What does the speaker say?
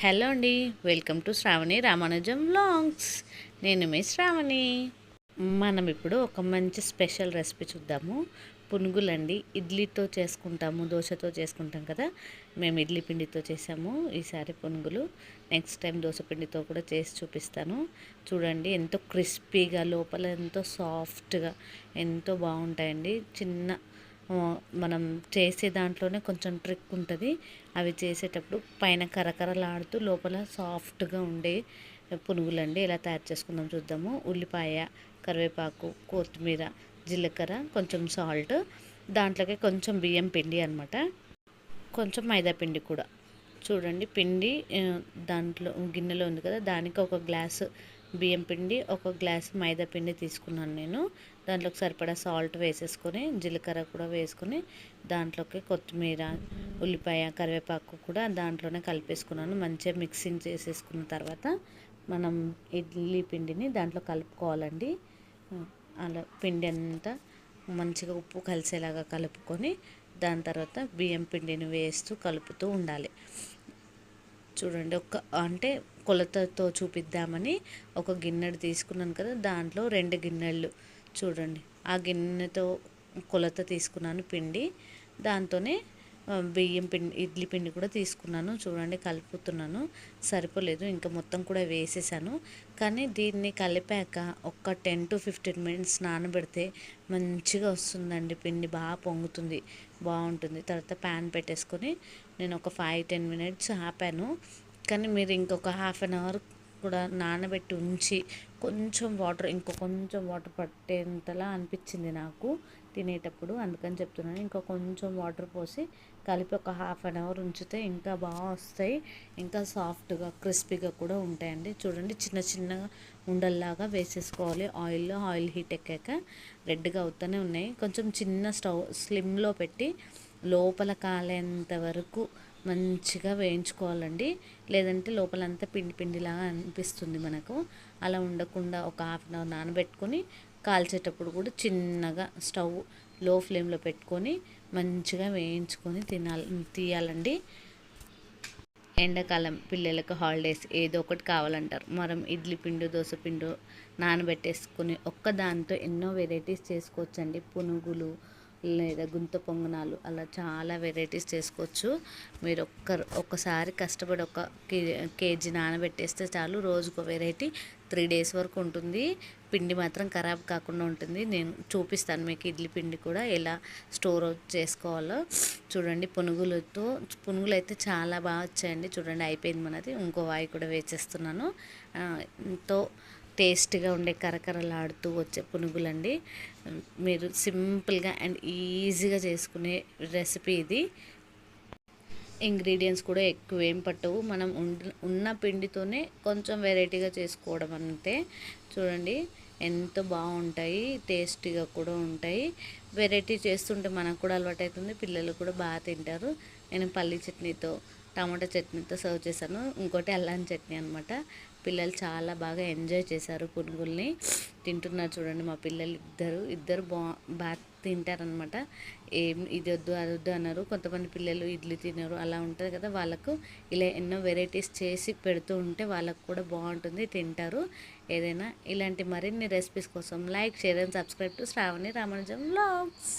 Hello అండి welcome to Shravani Ramanujam vlogs. నేను మీ శ్రావణి. మనం ఇప్పుడు ఒక మంచి స్పెషల్ రెసిపీ చూద్దాము. పునుగులండి ఇడ్లీతో చేసుకుంటాము దోశతో చేసుకుంటాం కదా. మేము ఇడ్లీ పిండితో చేసాము ఈసారి పునుగులు. నెక్స్ట్ టైం దోశ పిండితో కూడా చేసి చూపిస్తాను. చూడండి ఎంతో క్రిస్పీగా లోపల ఎంతో సాఫ్ట్గా ఎంతో బాగుంటాయండి. చిన్న మనం చేసే దాంట్లోనే కొంచెం ట్రిక్ ఉంటుంది. అవి చేసేటప్పుడు పైన కరకరలాడుతూ లోపల సాఫ్ట్గా ఉండే పునుగులండి. ఎలా తయారు చేసుకుందాం చూద్దాము. ఉల్లిపాయ కరివేపాకు కొత్తిమీర జీలకర్ర కొంచెం సాల్ట్ దాంట్లోకి కొంచెం బియ్యం పిండి అనమాట కొంచెం మైదా పిండి కూడా. చూడండి పిండి దాంట్లో గిన్నెలో ఉంది కదా దానికి ఒక గ్లాసు బియ్యం పిండి ఒక గ్లాస్ మైదా పిండి తీసుకున్నాను నేను. దాంట్లోకి సరిపడా సాల్ట్ వేసేసుకొని జీలకర్ర కూడా వేసుకొని దాంట్లోకి కొత్తిమీర ఉల్లిపాయ కరివేపాకు కూడా దాంట్లోనే కలిపేసుకున్నాను. మంచిగా మిక్సింగ్ చేసేసుకున్న తర్వాత మనం ఇడ్లీ పిండిని దాంట్లో కలుపుకోవాలండి. అలా పిండి అంతా మంచిగా ఉప్పు కలిసేలాగా కలుపుకొని దాని తర్వాత బియ్యం పిండిని వేస్తూ కలుపుతూ ఉండాలి. చూడండి ఒక అంటే కొలతతో చూపిద్దామని ఒక గిన్నెడు తీసుకున్నాను కదా దాంట్లో రెండు గిన్నెలు చూడండి. ఆ గిన్నెతో కొలత తీసుకున్నాను పిండి. దాంతోనే బియ్యం పిండి ఇడ్లీ పిండి కూడా తీసుకున్నాను. చూడండి కలుపుతున్నాను. సరిపోలేదు ఇంకా మొత్తం కూడా వేసేసాను. కానీ దీన్ని కలిపాక ఒక టెన్ టు ఫిఫ్టీన్ మినిట్స్ నానబెడితే మంచిగా వస్తుందండి. పిండి బాగా పొంగుతుంది బాగుంటుంది. తర్వాత ప్యాన్ పెట్టేసుకొని నేను ఒక ఫైవ్ టెన్ మినిట్స్ ఆపాను. కానీ మీరు ఇంకొక హాఫ్ అన్ అవర్ కూడా నానబెట్టి ఉంచి కొంచెం వాటర్ ఇంకో కొంచెం వాటర్ పట్టేంతలా అనిపించింది నాకు తినేటప్పుడు. అందుకని చెప్తున్నాను. ఇంకా కొంచెం వాటర్ పోసి కలిపి ఒక హాఫ్ అన్ అవర్ ఉంచితే ఇంకా బాగా వస్తాయి. ఇంకా సాఫ్ట్గా క్రిస్పీగా కూడా ఉంటాయండి. చూడండి చిన్న చిన్న ఉండల్లాగా వేసేసుకోవాలి. ఆయిల్లో ఆయిల్ హీట్ ఎక్కాక రెడ్గా అవుతూనే ఉన్నాయి. కొంచెం చిన్న స్టవ్ స్లిమ్లో పెట్టి లోపల కాలేంత వరకు మంచిగా వేయించుకోవాలండి. లేదంటే లోపలంతా పిండి పిండిలాగా అనిపిస్తుంది మనకు. అలా ఉండకుండా ఒక హాఫ్ అన్ అవర్ నానబెట్టుకొని కాల్చేటప్పుడు కూడా చిన్నగా స్టవ్లో ఫ్లేమ్లో పెట్టుకొని మంచిగా వేయించుకొని తినాలి తీయాలండి. ఎండాకాలం పిల్లలకు హాలిడేస్ ఏదో ఒకటి కావాలంటారు. మనం ఇడ్లీ పిండు దోశ పిండు నానబెట్టేసుకొని ఒక్క దాంతో ఎన్నో వెరైటీస్ చేసుకోవచ్చండి. పునుగులు లేదా గుంత పొంగనాలు అలా చాలా వెరైటీస్ చేసుకోవచ్చు. మీరు ఒక్క ఒక్కసారి కష్టపడి ఒక కే కేజీ నానబెట్టేస్తే చాలు రోజుకు వెరైటీ త్రీ డేస్ వరకు ఉంటుంది. పిండి మాత్రం ఖరాబ్ కాకుండా ఉంటుంది. నేను చూపిస్తాను మీకు ఇడ్లీ పిండి కూడా ఎలా స్టోర్ చేసుకోవాలో. చూడండి పునుగులతో పునుగులు అయితే చాలా బాగా వచ్చాయండి. చూడండి అయిపోయింది మనది. ఇంకో వాయి కూడా వేసేస్తున్నాను. ఎంతో టేస్ట్గా ఉండే కరకరలాడుతూ వచ్చే పునుగులండి. మీరు సింపుల్గా అండ్ ఈజీగా చేసుకునే రెసిపీ ఇది. ఇంగ్రీడియంట్స్ కూడా ఎక్కువ ఏం పట్టవు. మనం ఉన్న పిండితోనే కొంచెం వెరైటీగా చేసుకోవడం అంతే. చూడండి ఎంతో బాగుంటాయి టేస్టీగా కూడా ఉంటాయి. వెరైటీ చేస్తుంటే మనకు కూడా అలవాటు అవుతుంది పిల్లలు కూడా బాగా తింటారు. నేను పల్లి చట్నీతో టమాటా చట్నీతో సర్వ్ చేశాను. ఇంకోటి అల్లం చట్నీ అనమాట పిల్లలు చాలా బాగా ఎంజాయ్ చేశారు పునుగుల్ని. తింటున్నారు చూడండి మా పిల్లలు ఇద్దరు. ఇద్దరు బా బాగా తింటారనమాట ఏం ఇది వద్దు అది వద్దు అన్నారు. కొంతమంది పిల్లలు ఇడ్లీ తినరు అలా ఉంటుంది కదా. వాళ్ళకు ఇలా ఎన్నో వెరైటీస్ చేసి పెడుతూ ఉంటే వాళ్ళకు కూడా బాగుంటుంది తింటారు. ఏదైనా ఇలాంటి మరిన్ని రెసిపీస్ కోసం like share and subscribe to Shravani Ramanujam vlogs